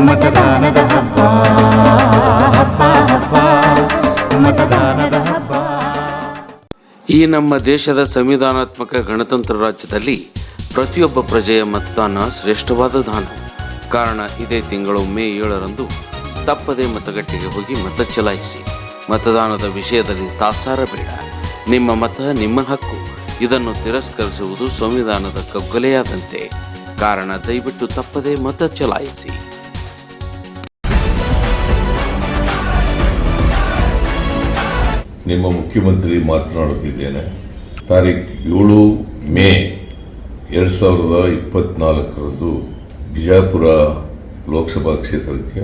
ಮತದಾನದ ಹಬ್ಬ ಹಬ್ಬ ಹಬ್ಬ, ಮತದಾನದ ಹಬ್ಬ. ಈ ನಮ್ಮ ದೇಶದ ಸಂವಿಧಾನಾತ್ಮಕ ಗಣತಂತ್ರ ರಾಜ್ಯದಲ್ಲಿ ಪ್ರತಿಯೊಬ್ಬ ಪ್ರಜೆಯ ಮತದಾನ ಶ್ರೇಷ್ಠವಾದ ದಾನ. ಕಾರಣ ಇದೇ ತಿಂಗಳು ಮೇ ಏಳರಂದು ತಪ್ಪದೆ ಮತಗಟ್ಟೆಗೆ ಹೋಗಿ ಮತ ಚಲಾಯಿಸಿ. ಮತದಾನದ ವಿಷಯದಲ್ಲಿ ತಾತ್ಸಾರ ಬೇಡ. ನಿಮ್ಮ ಮತ ನಿಮ್ಮ ಹಕ್ಕು. ಇದನ್ನು ತಿರಸ್ಕರಿಸುವುದು ಸಂವಿಧಾನದ ಕಗ್ಗೊಲೆಯಾದಂತೆ. ಕಾರಣ ದಯವಿಟ್ಟು ತಪ್ಪದೆ ಮತ ಚಲಾಯಿಸಿ. ನಿಮ್ಮ ಮುಖ್ಯಮಂತ್ರಿ ಮಾತನಾಡುತ್ತಿದ್ದೇನೆ. ತಾರೀಖು ಏಳು ಮೇ ಎರಡು ಸಾವಿರದ ಇಪ್ಪತ್ನಾಲ್ಕರಂದು ಬಿಜಾಪುರ ಲೋಕಸಭಾ ಕ್ಷೇತ್ರಕ್ಕೆ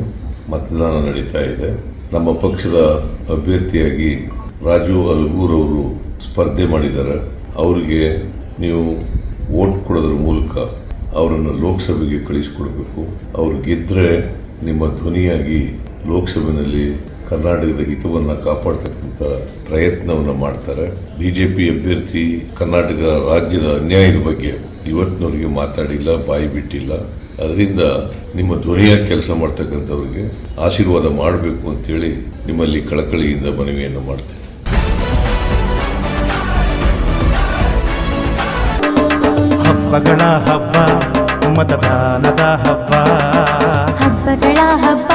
ಮತದಾನ ನಡೀತಾ ಇದೆ. ನಮ್ಮ ಪಕ್ಷದ ಅಭ್ಯರ್ಥಿಯಾಗಿ ರಾಜು ಅಲ್ಗೂರ್ ಅವರು ಸ್ಪರ್ಧೆ ಮಾಡಿದ್ದಾರೆ. ಅವರಿಗೆ ನೀವು ವೋಟ್ ಕೊಡೋದ್ರ ಮೂಲಕ ಅವರನ್ನು ಲೋಕಸಭೆಗೆ ಕಳಿಸಿಕೊಡ್ಬೇಕು. ಅವರು ಗೆದ್ರೆ ನಿಮ್ಮ ಧ್ವನಿಯಾಗಿ ಲೋಕಸಭೆಯಲ್ಲಿ ಕರ್ನಾಟಕದ ಹಿತವನ್ನು ಕಾಪಾಡ್ತಕ್ಕಂಥ ಪ್ರಯತ್ನವನ್ನು ಮಾಡ್ತಾರೆ. ಬಿಜೆಪಿ ಅಭ್ಯರ್ಥಿ ಕರ್ನಾಟಕ ರಾಜ್ಯದ ಅನ್ಯಾಯದ ಬಗ್ಗೆ ಇವತ್ತಿನವರಿಗೆ ಮಾತಾಡಿಲ್ಲ, ಬಾಯಿ ಬಿಟ್ಟಿಲ್ಲ. ಅದರಿಂದ ನಿಮ್ಮ ಧ್ವನಿಯಾಗಿ ಕೆಲಸ ಮಾಡ್ತಕ್ಕಂಥವ್ರಿಗೆ ಆಶೀರ್ವಾದ ಮಾಡಬೇಕು ಅಂತೇಳಿ ನಿಮ್ಮಲ್ಲಿ ಕಳಕಳಿಯಿಂದ ಮನವಿಯನ್ನು ಮಾಡ್ತೇನೆ. ಹಬ್ಬಗಳ ಹಬ್ಬ ಮತದಾನದ ಹಬ್ಬ. ಹಬ್ಬಗಳ ಹಬ್ಬ.